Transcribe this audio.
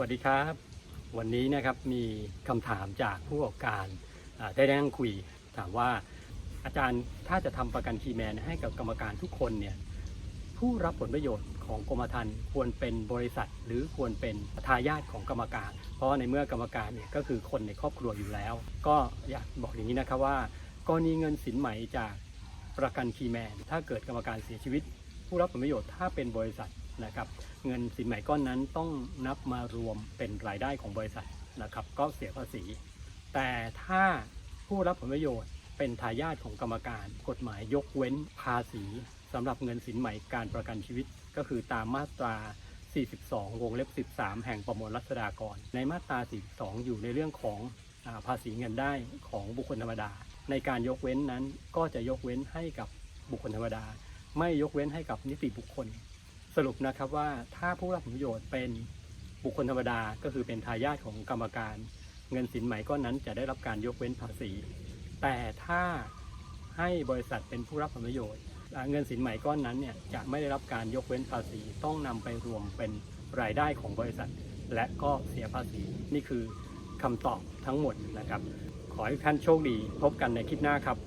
วัสดีครับ วันนี้นะครับมีคำถามจากผู้ประกอบการอ่าได้นั่งคุย ถามว่าอาจารย์ถ้าจะทำประกันคีแมนให้กับกรรมการทุกคนเนี่ยผู้รับผลประโยชน์ของกรมธรรม์ควรเป็นบริษัท หรือควรเป็นทายาทของกรรมการ เพราะในเมื่อกรรมการเนี่ยก็คือคนในครอบครัวอยู่แล้ว ก็อยากบอกอย่างนี้นะครับว่ากรณีเงินสินไหมจากประกันคีแมนถ้าเกิดกรรมการเสียชีวิต ผู้รับผลประโยชน์ถ้าเป็นบริษัท นะครับเงินสินไหม่ก้อนนั้นต้องนับมารวมเป็นรายได้ของบริษัทนะครับก็เสียภาษี แต่ถ้าผู้รับผลประโยชน์เป็นทายาทของกรรมการ กฎหมายยกเว้นภาษีสำหรับเงินสินไหม่การประกันชีวิต ก็คือตามมาตรา 42 วงเล็บ 13 แห่งประมวลรัษฎากร ในมาตรา 42 อยู่ในเรื่องของอภาษีเงินได้ของบุคคลธรรมดา ในการยกเว้นนั้นก็จะยกเว้นให้กับบุคคลธรรมดา ไม่ยกเว้นให้กับนิติบุคคล สรุปนะครับว่าถ้าผู้รับผลประโยชน์เป็นบุคคลธรรมดาก็คือเป็นทายาทของกรรมการ เงินสินไหม่ก้อนนั้นจะได้รับการยกเว้นภาษี แต่ถ้าให้บริษัทเป็นผู้รับผลประโยชน์ เงินสินไหม่ก้อนนั้นเนี่ยจะไม่ได้รับการยกเว้นภาษี ต้องนำไปรวมเป็นรายได้ของบริษัท และก็เสียภาษี นี่คือคำตอบทั้งหมดนะครับ ขอให้ท่านโชคดีพบกันในคลิปหน้าครับ